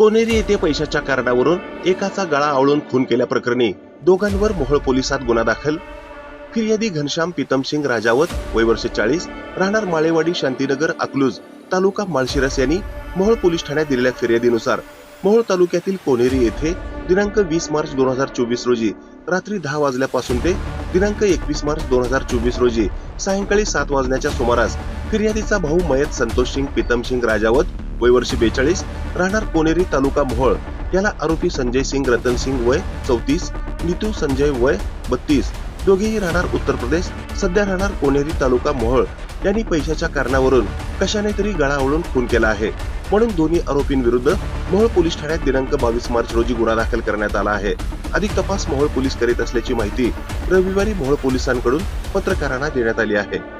Connery येथे पैशाच्या कारणावरून एकाचा गळा आवळून खून केल्याप्रकरणी दोघांवर मोहोळ पोलिसात गुन्हा दाखल. फिर्यादी घनश्याम पितमसिंग राजावत वय वर्ष चाळीस राहणार माळेवाडी शांतीनगर अकलूज तालुका माळशिरस यांनी मोहोळ पोलीस ठाण्यात दिलेल्या फिर्यादीनुसार मोहोळ तालुक्यातील कोनेरी येथे दिनांक वीस मार्च दोन हजार चोवीस रोजी रात्री दहा वाजल्यापासून ते दिनांक एकवीस मार्च दोन हजार चोवीस रोजी सायंकाळी सात वाजण्याच्या सुमारास फिर्यादीचा भाऊ मयत संतोष सिंग पितमसिंग राजावत वय वर्ष बेचाळीस राहणार कोनेरी तालुका मोहोळ. याला आरोपी संजय सिंग रतन सिंग वय चौतीस नितू संजय वय बत्तीस. दोघेही राहणार उत्तर प्रदेश सध्या राहणार कोनेरी तालुका मोहोळ. यांनी पैशाच्या कारणावरून कशाने तरी गळा आवळून खून केला आहे. म्हणून दोन्ही आरोपींविरुद्ध मोहोळ पोलीस ठाण्यात दिनांक बावीस मार्च रोजी गुन्हा दाखल करण्यात आला आहे. अधिक तपास मोहोळ पोलीस करीत असल्याची माहिती रविवारी मोहोळ पोलिसांकडून पत्रकारांना देण्यात आली आहे.